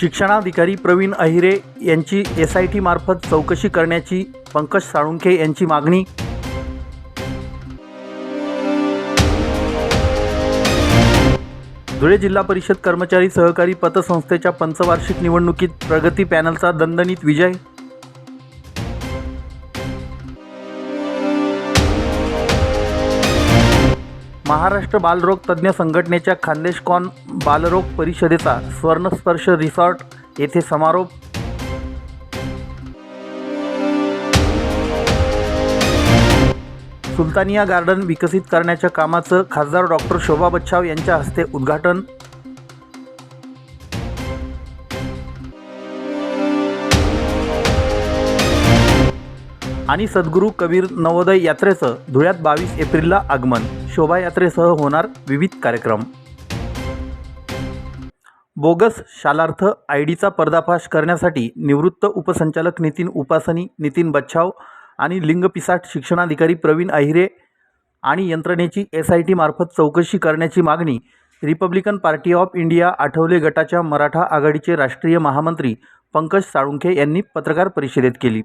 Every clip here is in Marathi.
शिक्षणाधिकारी प्रवीण अहिरे यांची एस आय टी मार्फत चौकशी करण्याची पंकज साळुंखे यांची मागणी. धुळे जिल्हा परिषद कर्मचारी सहकारी पतसंस्थेच्या पंचवार्षिक निवडणुकीत प्रगती पॅनलचा दणदणीत विजय. महाराष्ट्र बालरोग तज्ज्ञ संघटनेच्या खान्देशकॉन बालरोग परिषदेचा स्वर्णस्पर्श रिसॉर्ट येथे समारोप. सुलतानिया गार्डन विकसित करण्याच्या कामाचं खासदार डॉक्टर शोभा बच्छाव यांच्या हस्ते उद्घाटन. आणि सद्गुरू कबीर नवोदय यात्रेचं धुळ्यात बावीस एप्रिलला आगमन. शोभायात्रेसह होणार विविध कार्यक्रम. बोगस शालार्थ आय डीचा पर्दाफाश करण्यासाठी निवृत्त उपसंचालक नितीन उपासनी नितीन बच्छाव आणि लिंगपिसाट शिक्षणाधिकारी प्रवीण अहिरे आणि यंत्रणेची एस आय टीमार्फत चौकशी करण्याची मागणी Republican party of India Athawale गटाच्या मराठा आघाडीचे राष्ट्रीय महामंत्री पंकज साळुंखे यांनी पत्रकार परिषदेत केली.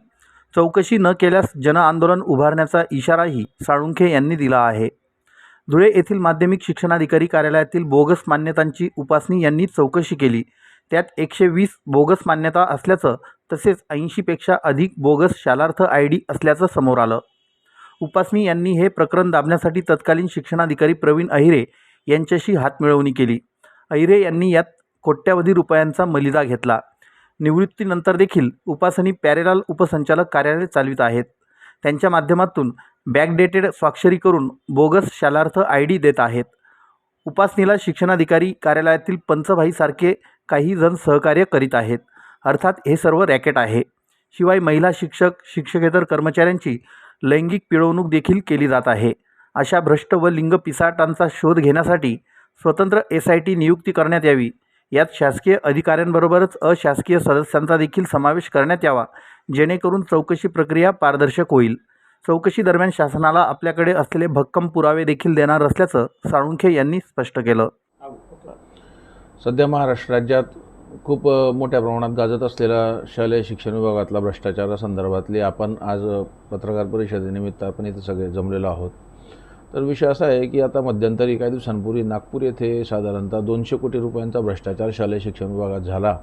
चौकशी न केल्यास जनआंदोलन उभारण्याचा इशाराही साळुंखे यांनी दिला आहे. धुळे येथील माध्यमिक शिक्षणाधिकारी कार्यालयातील बोगस मान्यतांची उपासनी यांनी चौकशी केली. त्यात एकशे वीस बोगस मान्यता असल्याचं तसेच ऐंशीपेक्षा अधिक बोगस शालार्थ आय डी असल्याचं समोर आलं. उपासनी यांनी हे प्रकरण दाबण्यासाठी तत्कालीन शिक्षणाधिकारी प्रवीण अहिरे यांच्याशी हातमिळवणी केली. अहिरे यांनी यात कोट्यावधी रुपयांचा मलिदा घेतला. निवृत्तीनंतर देखील उपासनी पॅरेलाल उपसंचालक कार्यालय चालवित आहेत. त्यांच्या माध्यमातून बॅकडेटेड स्वाक्षरी करून बोगस शालार्थ आय डी देत आहेत. उपासनीला शिक्षणाधिकारी कार्यालयातील पंचभाईसारखे काही जण सहकार्य करीत आहेत. अर्थात हे सर्व रॅकेट आहे. शिवाय महिला शिक्षक शिक्षकेतर कर्मचाऱ्यांची लैंगिक पिळवणूक देखील केली जात आहे. अशा भ्रष्ट व लिंग पिसाटांचा शोध घेण्यासाठी स्वतंत्र एस आय टी नियुक्ती करण्यात यावी. यात शासकीय अधिकाऱ्यांबरोबरच अशासकीय सदस्यांचा देखील समावेश करण्यात यावा जेणेकरून चौकशी प्रक्रिया पारदर्शक होईल. चौकशी दरम्यान शासनाला आपल्याकडे असलेले भक्कम पुरावे देखील देणार असल्याचं साळुंखे यांनी स्पष्ट केलं. सध्या महाराष्ट्र राज्यात खूप मोठ्या प्रमाणात गाजत असलेला शालेय शिक्षण विभागातला भ्रष्टाचारासंदर्भातली आपण आज पत्रकार परिषदेनिमित्त आपण इथे सगळे जमलेलो आहोत. तर विषय असा आहे की आता मध्यंतरी काही दिवसांपूर्वी नागपूर येथे साधारणतः दोनशे कोटी रुपयांचा भ्रष्टाचार शालेय शिक्षण विभागात झाला.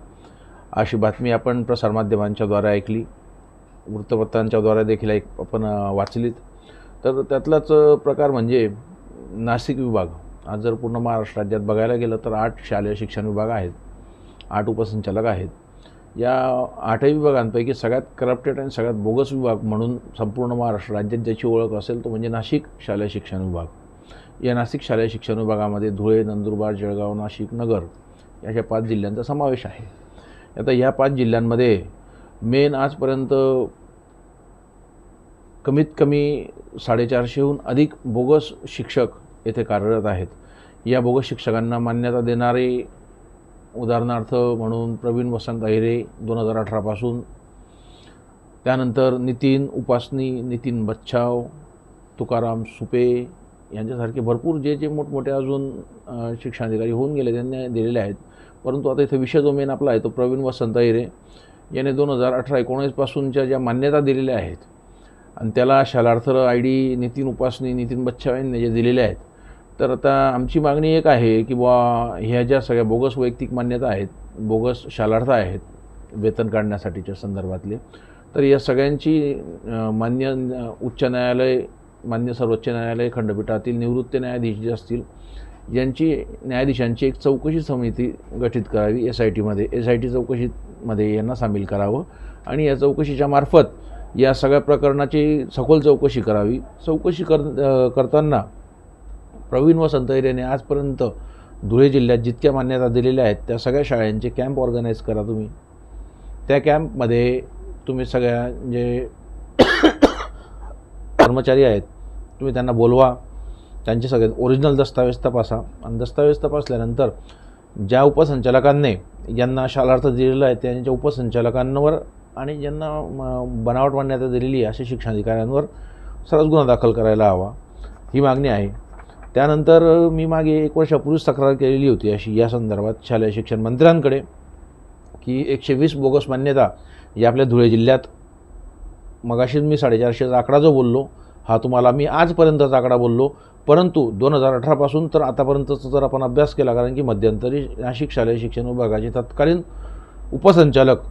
अशी बातमी आपण प्रसारमाध्यमांच्याद्वारे ऐकली. वृत्तपत्रांच्याद्वारे देखील ऐक आपण वाचलीत. तर त्यातलाच प्रकार म्हणजे नाशिक विभाग. आज जर पूर्ण महाराष्ट्र राज्यात बघायला गेलं तर आठ शालेय शिक्षण विभाग आहेत. आठ उपसंचालक आहेत. या आठही विभागांपैकी सगळ्यात करप्टेड आणि सगळ्यात बोगस विभाग म्हणून संपूर्ण महाराष्ट्र राज्यात ज्याची ओळख असेल तो म्हणजे नाशिक शालेय शिक्षण विभाग. या नाशिक शालेय शिक्षण विभागामध्ये धुळे नंदुरबार जळगाव नाशिक नगर अशा पाच जिल्ह्यांचा समावेश आहे. आता या पाच जिल्ह्यांमध्ये मेन आजपर्यंत कमीत कमी साडेचारशेहून अधिक बोगस शिक्षक येथे कार्यरत आहेत. या बोगस शिक्षकांना मान्यता देणारे उदाहरणार्थ म्हणून प्रवीण वसंत अहिरे दोन हजार अठरापासून त्यानंतर नितीन उपासनी नितीन बच्छाव तुकाराम सुपे यांच्यासारखे भरपूर जे जे मोठमोठे अजून शिक्षणाधिकारी होऊन गेले त्यांनी दिलेले आहेत. परंतु आता इथे विषय जो मेन आपला आहे तो प्रवीण वसंत अहिरे याने दोन हजार अठरा एकोणीसपासूनच्या ज्या मान्यता दिलेल्या आहेत आणि त्याला शालार्थ आय डी नितीन उपासनी नितीन बच्छाव यांनी जे दिलेले आहेत तर आता आमची मागणी एक आहे की बुवा ह्या ज्या सगळ्या बोगस वैयक्तिक मान्यता आहेत बोगस शालार्थ आहेत वेतन काढण्यासाठीच्या संदर्भातले तर या सगळ्यांची मान्य उच्च न्यायालय मान्य सर्वोच्च न्यायालय खंडपीठातील निवृत्त न्यायाधीश जे असतील यांची न्यायाधीशांची एक चौकशी समिती गठीत करावी एस आय टीमध्ये एस आय टी चौकशीमध्ये यांना सामील करावं आणि या चौकशीच्या मार्फत या सगळ्या प्रकरणाची सखोल चौकशी करावी. चौकशी कर करताना प्रवीण वसंत याने आजपर्यंत धुळे जिल्ह्यात जितक्या मान्यता दिलेल्या आहेत त्या सगळ्या शाळांचे कॅम्प ऑर्गनाईज करा तुम्ही. त्या कॅम्पमध्ये तुम्ही सगळ्या जे कर्मचारी आहेत तुम्ही त्यांना बोलवा. त्यांचे सगळे ओरिजिनल दस्तावेज तपासा. आणि दस्तावेज तपासल्यानंतर ज्या उपसंचालकांनी यांना शालार्थ दिलेला आहे त्यांच्या उपसंचालकांवर आणि ज्यांना म, बनावट मान्यता दिलेली आहे अशा शिक्षणाधिकाऱ्यांवर सरस गुन्हा दाखल करायला हवा. ही मागणी आहे. त्यानंतर मी मागे एक वर्षापूर्वीच तक्रार केलेली होती अशी. या संदर्भात शालेय शिक्षण मंत्र्यांकडे की एकशे वीस बोगस मान्यता या आपल्या धुळे जिल्ह्यात. मगाशीच मी साडेचारशेचा आकडा जो बोललो हा तुम्हाला मी आजपर्यंतचा आकडा बोललो. परंतु दोन हजार अठरापासून तर आतापर्यंतचा जर आपण अभ्यास केला कारण की मध्यंतरी नाशिक शालेय शिक्षण विभागाचे तत्कालीन उपसंचालक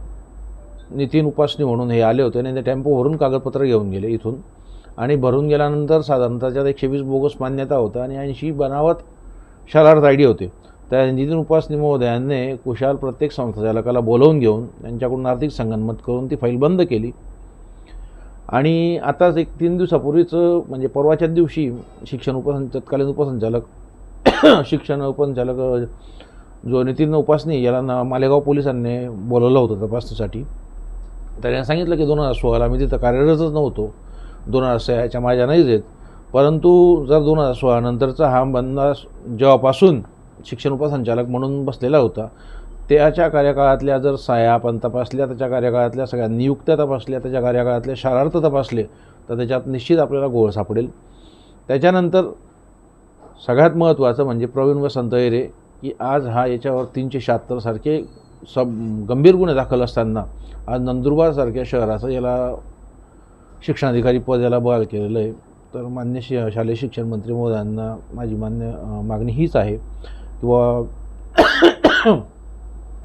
नितीन उपासनी म्हणून हे आले होते आणि ते टेम्पोवरून कागदपत्र घेऊन गेले इथून. आणि भरून गेल्यानंतर साधारणतः त्यात एकशे वीस बोगस मान्यता होत्या आणि ऐंशी बनावट शरार्थ आय डी होते. त्या नितीन उपासनी महोदयांनी कुशाल प्रत्येक संस्थाचालकाला बोलवून घेऊन त्यांच्याकडून आर्थिक संगनमत करून ती फाईल बंद केली. आणि आताच एक तीन दिवसापूर्वीच म्हणजे परवाच्याच दिवशी शिक्षण उपसं तत्कालीन उपसंचालक शिक्षण उपसंचालक जो नितीन उपासनी याला ना मालेगाव पोलिसांनी बोलवलं होतं तपासणीसाठी. त्याने सांगितलं की दोन हजार सोळाला मी तिथं कार्यरतच नव्हतो. दोन हजार सहाच्या माझ्या नाहीच आहेत. परंतु जर दोन हजार सोळानंतरचा हा बंदा जेव्हापासून शिक्षण उपसंचालक म्हणून बसलेला होता त्याच्या कार्यकाळातल्या जर साया आपण तपासल्या त्याच्या कार्यकाळातल्या सगळ्या नियुक्त्या तपासल्या त्याच्या कार्यकाळातले शारार्थ तपासले तर त्याच्यात निश्चित आपल्याला गोळ सापडेल. त्याच्यानंतर सगळ्यात महत्त्वाचं म्हणजे प्रवीण वसंत एरे की आज हा याच्यावर तीनशे शहात्तरसारखे सब गंभीर गुन्हे दाखल असताना आज नंदुरबारसारख्या शहराचं याला शिक्षणाधिकारी पद याला बहाल केलेलं आहे तर मान्य शि शालेय शिक्षण मंत्री महोदयांना माझी मान्य मागणी हीच आहे. किंवा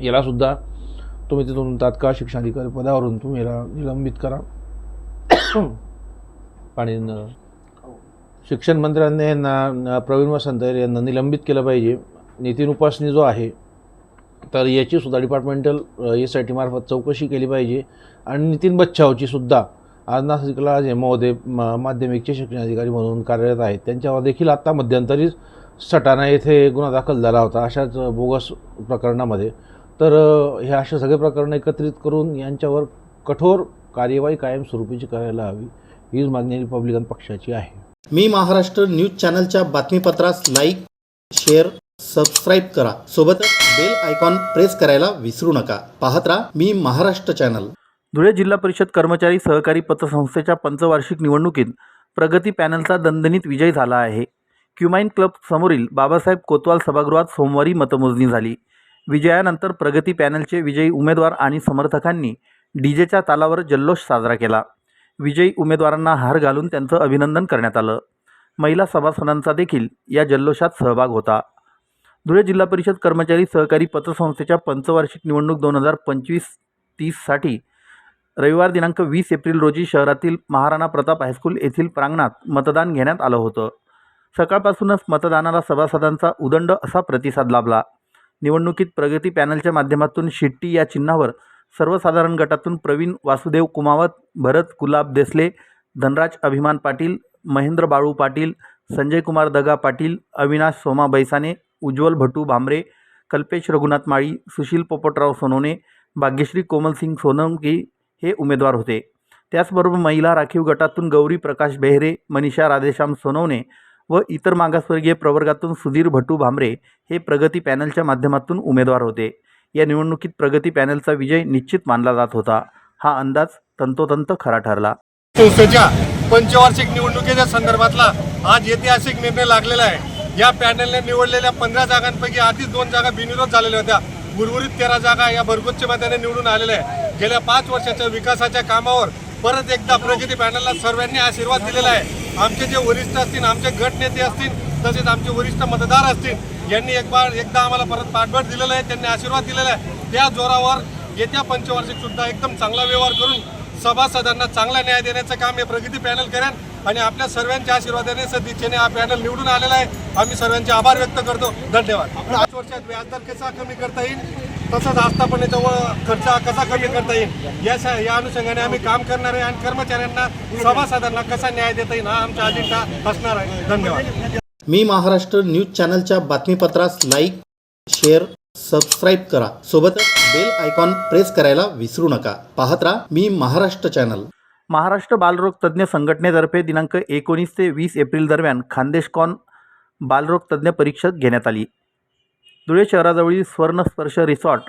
यालासुद्धा तुम्ही तिथून तात्काळ शिक्षणाधिकारी पदावरून तुम्ही याला निलंबित करा. आणि शिक्षण मंत्र्यांनी यांना प्रवीण वसंत यांना निलंबित केलं पाहिजे. नितीन उपासनी जो आहे तर याची सुद्धा डिपार्टमेंटल एस आय टी मार्फत चौकशी केली पाहिजे. आणि नितीन बच्छावची सुद्धा आज नाशिकला जे महोदय म- माध्यमिकचे शिक्षणाधिकारी म्हणून कार्यरत आहेत त्यांच्यावर देखील आत्ता मध्यंतरीच सटाणा येथे गुन्हा दाखल झाला होता अशाच बोगस प्रकरणामध्ये. तर हे असे सगळे प्रकरणं एकत्रित करून यांच्यावर कठोर कार्यवाही कायमस्वरूपीची करायला हवी हीच मागणी रिपब्लिकन पक्षाची आहे. मी महाराष्ट्र न्यूज चॅनलच्या बातमीपत्रास लाईक शेअर सबस्क्राईब करा. सोबतच बेल आयकॉन प्रेस करायला विसरू नका. पाहत राहा मी महाराष्ट्र चॅनल. धुळे जिल्हा परिषद कर्मचारी सहकारी पतसंस्थेच्या पंचवार्षिक निवडणुकीत प्रगती पॅनलचा दणदणीत विजय झाला आहे. क्युमाइन क्लब समोरील बाबासाहेब कोतवाल सभागृहात सोमवारी मतमोजणी झाली. विजयानंतर प्रगती पॅनलचे विजयी उमेदवार आणि समर्थकांनी डीजेच्या तालावर जल्लोष साजरा केला. विजयी उमेदवारांना हार घालून त्यांचं अभिनंदन करण्यात आलं. महिला सभासदांचा देखील या जल्लोषात सहभाग होता. धुळे जिल्हा परिषद कर्मचारी सहकारी पतसंस्थेच्या पंचवार्षिक निवडणूक दोन हजार पंचवीस तीससाठी रविवार दिनांक वीस एप्रिल रोजी शहरातील महाराणा प्रताप हायस्कूल येथील प्रांगणात मतदान घेण्यात आलं होतं. सकाळपासूनच मतदानाला सभासदांचा उदंड असा प्रतिसाद लाभला. निवडणुकीत प्रगती पॅनलच्या माध्यमातून शिट्टी या चिन्हावर सर्वसाधारण गटातून प्रवीण वासुदेव कुमावत भरत गुलाब देसले धनराज अभिमान पाटील महेंद्र बाळू पाटील संजय कुमार दगा पाटील अविनाश सोमा बैसाने उज्ज्वल भटू भांबरे कल्पेश रघुनाथ माळी सुशील पोपटराव सोनवणे भाग्यश्री कोमलसिंग सोनंकी हे उमेदवार होते. त्याचबरोबर महिला राखीव गटातून गौरी प्रकाश बेहरे मनीषा राधेश्याम सोनवणे व इतर मागासवर्गीय प्रवर्गातून सुधीर भटू भांबरे हे प्रगती पॅनलच्या माध्यमातून उमेदवार होते. या निवडणुकीत प्रगती पॅनलचा विजय निश्चित मानला जात होता. हा अंदाज तंतोतंत खरा ठरला. संस्थेच्या पंचवार्षिक निवडणुकीच्या संदर्भातला आज ऐतिहासिक निर्णय लागलेला आहे. या पॅनलने निवडलेल्या पंधरा जागांपैकी आधीच दोन जागा बिनविरोध झालेल्या होत्या. उर्वरित तेरा जागा या भरगोच्च मताने निवडून आलेल्या आहे गेल्या पाच वर्षाच्या विकासाच्या कामावर परत एकदा प्रगती पॅनलला सर्वांनी आशीर्वाद दिलेला आहे. आमचे जे वरिष्ठ असतील आमचे गटनेते असतील तसेच आमचे वरिष्ठ मतदार असतील यांनी एक बार एकदा आम्हाला परत पाठबळ दिलेलं आहे त्यांनी आशीर्वाद दिलेला आहे. त्या जोरावर येत्या पंचवार्षिक सुद्धा एकदम चांगला व्यवहार करून सभासदांना चांगला न्याय देण्याचं काम हे प्रगती पॅनल करेन आणि आपल्या सर्वांच्या आशीर्वादाने सदिच्छेने हा पॅनल निवडून आलेला आहे. आम्ही सर्वांचे आभार व्यक्त करतो. धन्यवाद. पाच वर्षात व्याजदर कसा कमी करता येईल? तसंच आस्थापनेचा व खर्च कसा कमी करता येईल? या या अनुषंगाने आम्ही काम करणार आहे आणि कर्मचाऱ्यांना सभासदांना कसा न्याय देता येईल हा आमचा अजेंडा असणार आहे. धन्यवाद. मी महाराष्ट्र न्यूज चॅनलच्या बातमीपत्रास लाईक शेअर सबस्क्राईब करा. सोबतच बेल आयकॉन प्रेस करायला विसरू नका. पाहत राहा मी महाराष्ट्र चॅनल महाराष्ट्र बालरोग तज्ज्ञ संघटनेतर्फे दिनांक एकोणीस ते वीस एप्रिल दरम्यान खानदेशकॉन बालरोग तज्ज्ञ परीक्षा घेण्यात आली. धुळे शहराजवळील स्वर्णस्पर्श रिसॉर्ट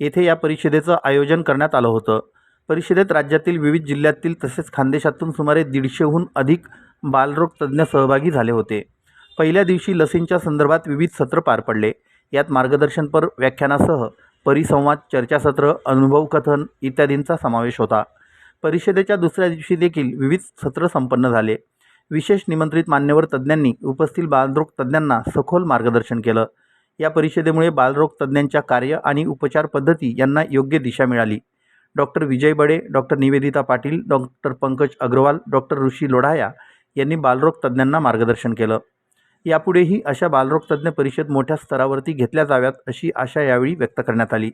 येथे या परिषदेचं आयोजन करण्यात आलं होतं. परिषदेत राज्यातील विविध जिल्ह्यातील तसेच खानदेशातून सुमारे दीडशेहून अधिक बालरोग तज्ज्ञ सहभागी झाले होते. पहिल्या दिवशी लसींच्या संदर्भात विविध सत्र पार पडले. यात मार्गदर्शनपर व्याख्यानासह परिसंवाद चर्चासत्र अनुभवकथन इत्यादींचा समावेश होता. परिषदेच्या दुसऱ्या दिवशी देखील विविध सत्र संपन्न झाले. विशेष निमंत्रित मान्यवर तज्ज्ञांनी उपस्थित बालरोग तज्ज्ञांना सखोल मार्गदर्शन केलं. या परिषदेमुळे बालरोग तज्ज्ञांच्या कार्य आणि उपचार पद्धती यांना योग्य दिशा मिळाली. Doctor Vijay Bade doctor Nivedita Patil doctor Pankaj Agrawal doctor Rishi Lodhaya यांनी बालरोग तज्ज्ञांना मार्गदर्शन केलं. यापुढेही अशा बालरोग तज्ज्ञ परिषद मोठ्या स्तरावरती घेतल्या जाव्यात अशी आशा यावेळी व्यक्त करण्यात आली.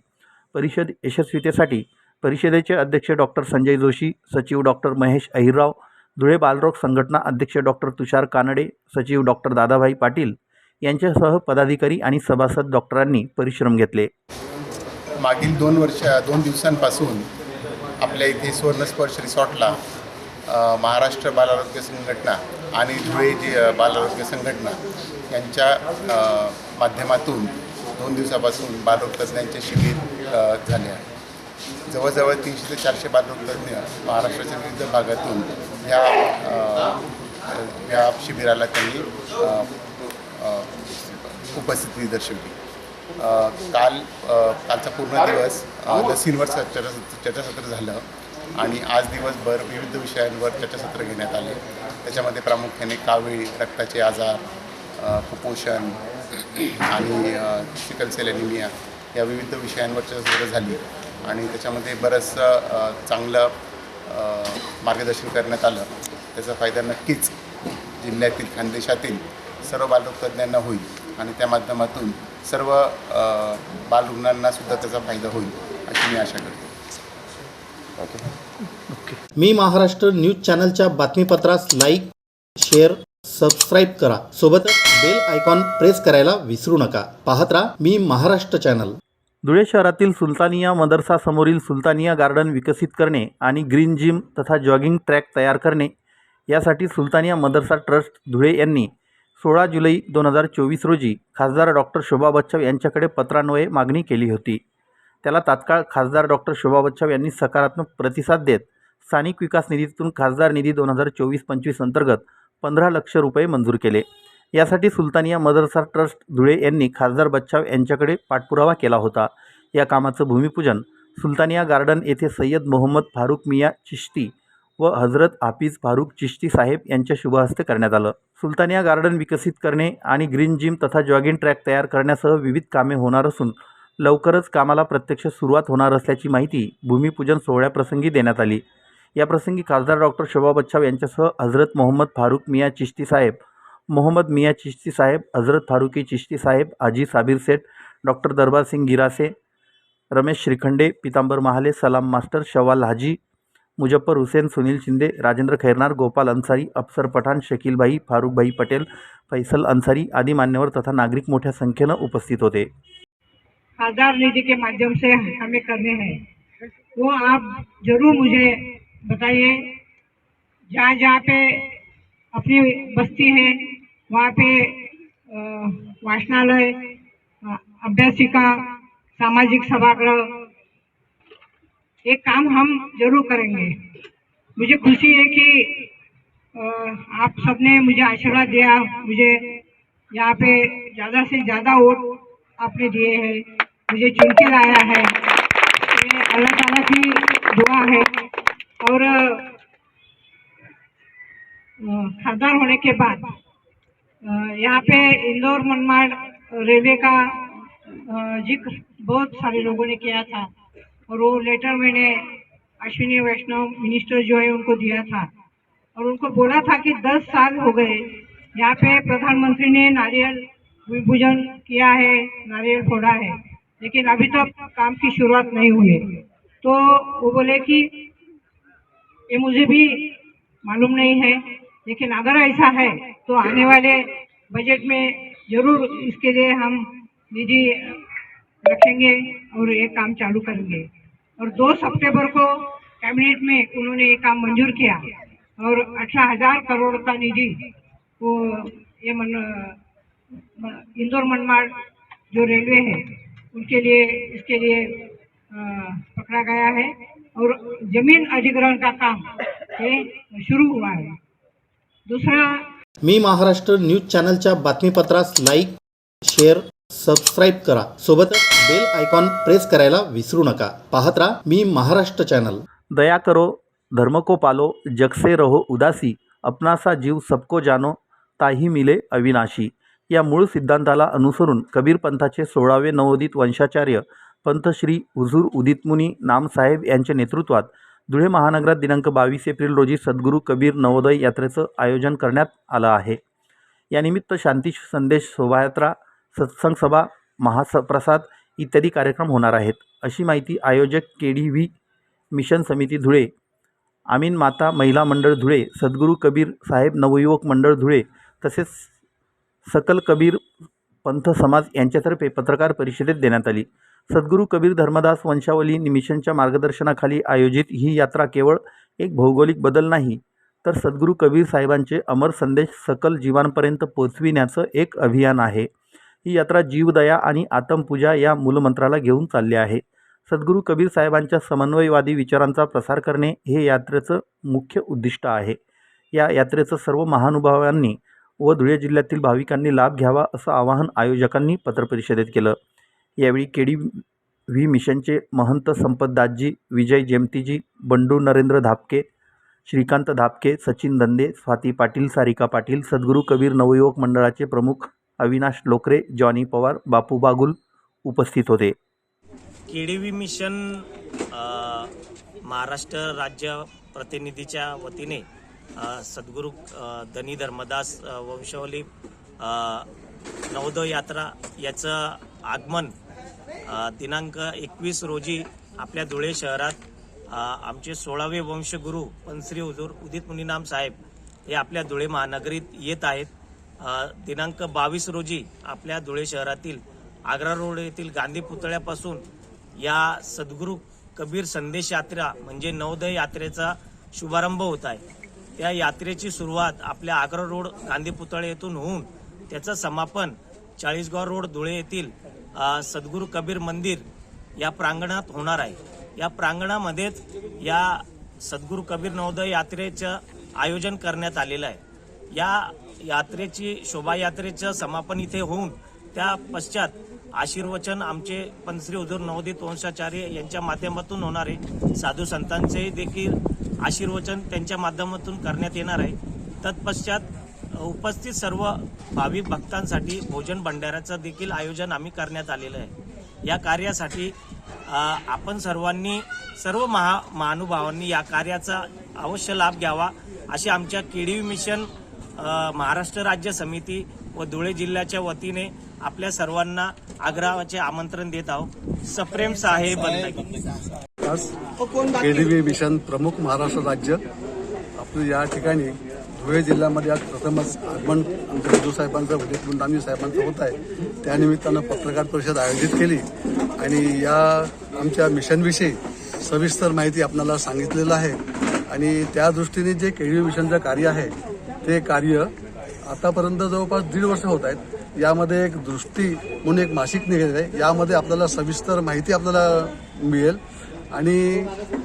परिषद यशस्वीतेसाठी परिषदेचे अध्यक्ष डॉक्टर संजय जोशी सचिव डॉक्टर महेश अहिरराव धुळे बालरोग संघटना अध्यक्ष डॉक्टर तुषार कानडे सचिव डॉक्टर दादाभाई पाटील यांच्यासह पदाधिकारी आणि सभासद डॉक्टरांनी परिश्रम घेतले. मागील दोन वर्ष दोन दिवसांपासून आपल्या इथे सुवर्णस्पर्श रिसॉर्टला महाराष्ट्र बालारोग्य संघटना आणि धुळे जी बालरोग्य संघटना यांच्या माध्यमातून दोन दिवसापासून बालरोगतज्ञांचे शिबिर झाले आहे जवळजवळ तीनशे ते चारशे बालरोगतज्ञ महाराष्ट्राच्या विविध भागातून या या शिबिराला त्यांनी उपस्थिती दर्शवली. काल कालचा पूर्ण दिवस लसींवर चर्चा चर्चासत्र झालं आणि आज दिवसभर विविध विषयांवर चर्चासत्र घेण्यात आले. त्याच्यामध्ये प्रामुख्याने कावीळ रक्ताचे आजार कुपोषण आणि सिकलसेल एनिमिया या विविध विषयांवर चर्चा झाली. आणि त्याच्यामध्ये बरंचसं चांगलं मार्गदर्शन करण्यात आलं. त्याचा फायदा नक्कीच जिल्ह्यातील खानदेशातील सर्व बालरोगतज्ञांना होईल आणि त्या माध्यमातून सर्व अ, बालरुग्णांना सुद्धा त्याचा फायदा होईल अशी मी आशा करतो. मी महाराष्ट्र न्यूज चॅनलच्या बातमीपत्रास लाईक शेअर सबस्क्राईब करा. सोबतच बेल आयकॉन प्रेस करायला विसरू नका. पाहत राहा मी महाराष्ट्र चॅनल. धुळे शहरातील सुलतानिया मदरसा समोरील सुलतानिया गार्डन विकसित करणे आणि ग्रीन जिम तथा जॉगिंग ट्रॅक तयार करणे यासाठी सुलतानिया मदरसा ट्रस्ट धुळे यांनी सोळा जुलै दोन हजार चोवीस रोजी खासदार डॉक्टर शोभा बच्छाव यांच्याकडे पत्रान्वये मागणी केली होती. त्याला तात्काळ खासदार डॉक्टर शोभा बच्छाव यांनी सकारात्मक प्रतिसाद देत स्थानिक विकास निधीतून खासदार निधी दोन हजार चोवीस पंचवीस अंतर्गत पंधरा लक्ष रुपये मंजूर केले. यासाठी सुलतानिया मदरसा ट्रस्ट धुळे यांनी खासदार बच्छाव यांच्याकडे पाठपुरावा केला होता. या कामाचं भूमिपूजन सुलतानिया गार्डन येथे सय्यद मोहम्मद फारुख मिया चिश्ती व हजरत हाफिज फारुख चिश्ती साहेब यांच्या शुभहस्ते करण्यात आलं. सुलतानिया गार्डन विकसित करणे आणि ग्रीन जिम तथा जॉगिंग ट्रॅक तयार करण्यासह विविध कामे होणार असून लवकरच कामाला प्रत्यक्ष सुरुवात होणार असल्याची माहिती भूमिपूजन सोहळ्याप्रसंगी देण्यात आली. याप्रसंगी खासदार डॉक्टर शोभा बच्छाव यांच्यासह हजरत मोहम्मद फारुख मिया चिश्ती साहेब मोहम्मद मिया चिश्ती साहेब हजरत फारुकी चिश्ती साहेब हाजी साबीर सेठ डॉक्टर दरबार सिंग गिरासे रमेश श्रीखंडे पितांबर महाले सलाम मास्टर शवाल हाजी मुजफ्फर हुसेन सुनील शिंदे राजेंद्र खैरनार गोपाल अन्सारी अफसर पठाण शकीलभाई फारुखभाई पटेल फैसल अन्सारी आदी मान्यवर तथा नागरिक मोठ्या संख्येनं उपस्थित होते. आधार निधि के माध्यम से हमें करने हैं। वो आप ज़रूर मुझे बताइए। जहाँ जहाँ पे अपनी बस्ती है, वहाँ पे वाचनालय, अभ्यासिका, सामाजिक सभागृह एक काम हम ज़रूर करेंगे। मुझे खुशी है कि आप सबने मुझे आशीर्वाद दिया। मुझे यहाँ पे ज़्यादा से ज़्यादा वोट आपने दिए हैं। मुझे चुन के लाया है। ये अल्लाह ताला की दुआ है। और खासदार होने के बाद यहाँ पे इंदौर मनमाड़ रेलवे का ज़िक्र बहुत सारे लोगों ने किया था। और वो लेटर मैंने अश्विनी वैष्णव मिनिस्टर जो है, उनको दिया था। और उनको बोला था कि 10 साल हो गए, यहाँ पे प्रधानमंत्री ने नारियल विभूजन किया है, नारियल फोड़ा है। लेकिन अभी तक तो काम की शुरुआत नहीं हुई है। तो वो बोले कि ये मुझे भी मालूम नहीं है, लेकिन अगर ऐसा है तो आने वाले बजट में ज़रूर इसके लिए हम निधि रखेंगे और ये काम चालू करेंगे। और दो सितंबर को कैबिनेट में उन्होंने ये काम मंजूर किया और अठारह हज़ार करोड़ का निधि वो ये मन इंदौर मनमाड़ जो रेलवे है उनके लिए इसके लिए पकड़ा गया है और ज़मीन अधिग्रहण का काम शुरू हुआ है। दूसरा मी महाराष्ट्र न्यूज़ चॅनलच्या बातमीपत्रास लाईक शेअर सबस्क्राईब करा. सोबतच बेल आयकॉन प्रेस करायला विसरू नका. पाहत राहा मी महाराष्ट्र चॅनल. दया करो धर्म को पालो जग से रहो उदासी. अपना सा जीव सबको जानो ताही मिले अविनाशी. या मूळ सिद्धांताला अनुसरून कबीर पंथाचे सोळावे नवोदित वंशाचार्य पंथश्री हुजूर उदितमुनी नामसाहेब यांच्या नेतृत्वात धुळे महानगरात दिनांक बावीस एप्रिल रोजी सद्गुरू कबीर नवोदय यात्रेचं आयोजन करण्यात आलं आहे. यानिमित्त शांती संदेश शोभायात्रा सत्संग सभा महाप्रसाद इत्यादी कार्यक्रम होणार आहेत. अशी माहिती आयोजक के डी व्ही मिशन समिती धुळे आमीन माता महिला मंडळ धुळे सद्गुरू कबीर साहेब नवयुवक मंडळ धुळे तसेच सकल कबीर पंथ समाज यांच्यातर्फे पत्रकार परिषदेत देण्यात आली. सद्गुरू कबीर धर्मदास वंशावली मिशनच्या मार्गदर्शनाखाली आयोजित ही यात्रा केवळ एक भौगोलिक बदल नाही तर सद्गुरू कबीर साहेबांचे अमर संदेश सकल जीवांपर्यंत पोचविण्याचं एक अभियान आहे. ही यात्रा जीवदया आणि आत्मपूजा या मूलमंत्राला घेऊन चालली आहे. सद्गुरू कबीर साहेबांच्या समन्वयवादी विचारांचा प्रसार करणे हे यात्रेचं मुख्य उद्दिष्ट आहे. या यात्रेचं सर्व महानुभावांनी व धुळे जिल्ह्यातील भाविकांनी लाभ घ्यावा असं आवाहन आयोजकांनी पत्रपरिषदेत केलं. यावेळी के डी व्ही मिशनचे महंत संपतदासजी विजय जेमतीजी बंडू नरेंद्र धापके श्रीकांत धापके सचिन धंदे स्वाती पाटील सारिका पाटील सद्गुरू कबीर नवयुवक मंडळाचे प्रमुख अविनाश लोकरे जॉनी पवार बापू बागुल उपस्थित होते. के डी मिशन महाराष्ट्र राज्य प्रतिनिधीच्या वतीने सद्गुरू धनी धर्मदास वंशावली नवोदय यात्रा याचं आगमन दिनांक एकवीस रोजी आपल्या धुळे शहरात आमचे सोळावे वंशगुरू पंश्री हुजूर उदित मुनीनाम साहेब हे आपल्या धुळे महानगरीत येत आहेत. दिनांक बावीस रोजी आपल्या धुळे शहरातील आग्रा रोड येथील गांधी पुतळ्यापासून या सद्गुरू कबीर संदेश यात्रा म्हणजे नवोदय यात्रेचा शुभारंभ होत आहे. त्या यात्रेची सुरुवात आपल्या आग्रा रोड गांधी पुतळे येथून होऊन त्याचं समापन चाळीसगाव रोड धुळे येथील सद्गुरू कबीर मंदिर या प्रांगणात होणार आहे. या प्रांगणामध्येच या सद्गुरू कबीर नवोदय यात्रेचं आयोजन करण्यात आलेलं आहे. या यात्रेची शोभायात्रेचं समापन इथे होऊन त्या पश्चात आशीर्वचन आमचे पंचश्री हुजूर नवोदित वंशाचार्य यांच्या माध्यमातून होणारे साधू संतांचे देखील आशीर्वचन त्यांच्या माध्यमातून करण्यात येणार आहे. तत्पश्चात उपस्थित सर्व भाविक भक्तांसाठी भोजन भंडाऱ्याचं देखील आयोजन आम्ही करण्यात आलेलं आहे. या कार्यासाठी आपण सर्वांनी सर्व महा महानुभावांनी या कार्याचा अवश्य लाभ घ्यावा अशी आमच्या केडीव्ही मिशन महाराष्ट्र राज्य समिती व धुळे जिल्ह्याच्या वतीने आपल्या सर्वांना आग्रहाचे आमंत्रण देत आहोत. सप्रेम साहेब आज केडीबी मिशन प्रमुख महाराष्ट्र राज्य. आपलं या ठिकाणी धुळे जिल्ह्यामध्ये आज प्रथमच आगमन आमच्या हुजूर साहेबांचं उदित मुंडामी साहेबांचं होत आहे. त्यानिमित्तानं पत्रकार परिषद आयोजित केली आणि या आमच्या मिशनविषयी सविस्तर माहिती आपल्याला सांगितलेलं आहे. आणि त्या दृष्टीने जे केडीबी मिशनचं कार्य आहे ते कार्य आतापर्यंत जवळपास दीड वर्ष होत आहेत. यामध्ये एक दृष्टी म्हणून एक मासिक निघेल आहे. यामध्ये आपल्याला सविस्तर माहिती आपल्याला मिळेल. आणि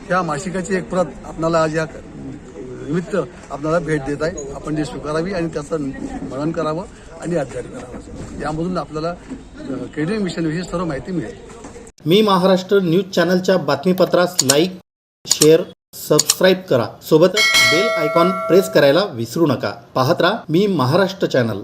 ह्या मासिकाची एक प्रत आपल्याला आज या निमित्त आपल्याला भेट देत आहे. आपण ती स्वीकारावी आणि त्याचं मनन करावं आणि अध्ययन करावं. यामधून आपल्याला केडी मिशनविषयी सर्व माहिती मिळेल. मी महाराष्ट्र न्यूज चॅनलच्या बातमीपत्रास लाईक शेअर सबस्क्राईब करा. सोबतच बेल आयकॉन प्रेस करायला विसरू नका. पाहत राहा मी महाराष्ट्र चॅनल